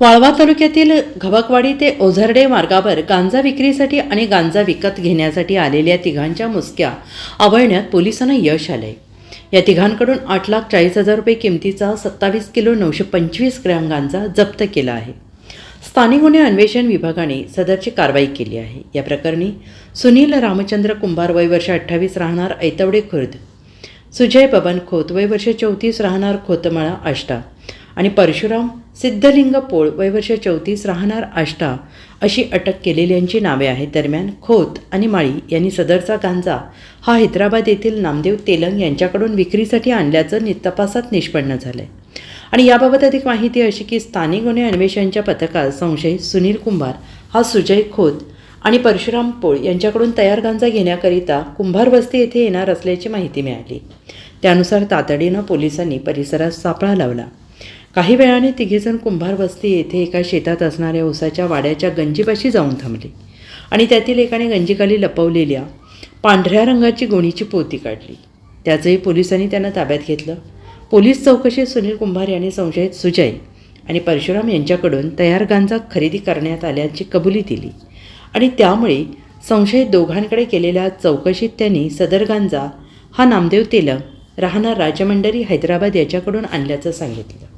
वाळवा तालुक्यातील घबकवाडी ते ओझरडे मार्गावर गांजा विक्रीसाठी आणि गांजा विकत घेण्यासाठी आलेल्या तिघांच्या मुसक्या आवळण्यात पोलिसांना यश आलंय. या तिघांकडून आठ लाख चाळीस हजार रुपये किमतीचा सत्तावीस किलो नऊशे पंचवीस ग्रॅम गांजा जप्त केला आहे. स्थानिक गुन्हे अन्वेषण विभागाने सदरची कारवाई केली आहे. या प्रकरणी सुनील रामचंद्र कुंभार वय वर्ष अठ्ठावीस राहणार ऐतवडे खुर्द सुजय बबन खोत वय वर्ष चौतीस राहणार खोतमळा आष्टा आणि परशुराम सिद्धलिंग पोळ वय वर्ष चौतीस राहणार आष्टा अशी अटक केलेल्यांची नावे आहेत. दरम्यान खोत आणि माळी यांनी सदरचा गांजा हा हैदराबाद येथील नामदेव तेलंग यांच्याकडून विक्रीसाठी आणल्याचं नि तपासात निष्पन्न झालं आहे आणि याबाबत अधिक माहिती अशी की स्थानिक गुन्हे अन्वेषणच्या पथकात संशयित सुनील कुंभार हा सुजय खोत आणि परशुराम पोळ यांच्याकडून तयार गांजा घेण्याकरिता कुंभार वस्ती येथे येणार असल्याची माहिती मिळाली. त्यानुसार तातडीनं पोलिसांनी परिसरात सापळा लावला. काही वेळाने तिघेजण कुंभार वस्ती येथे एका शेतात असणाऱ्या उसाच्या वाड्याच्या गंजीपाशी जाऊन थांबले. आणि त्यातील एकाने गंजीखाली लपवलेल्या पांढऱ्या रंगाची गोणीची पोती काढली. त्याचंही पोलिसांनी त्यांना ताब्यात घेतलं. पोलीस चौकशीत सुनील कुंभार यांनी संशयित सुजय आणि परशुराम यांच्याकडून तयार गांजा खरेदी करण्यात आल्याची कबुली दिली. आणि त्यामुळे संशयित दोघांकडे केलेल्या चौकशीत त्यांनी सदर गांजा हा नामदेव तेलंग राहणार राजमंडरी हैदराबाद याच्याकडून आणल्याचं सांगितलं.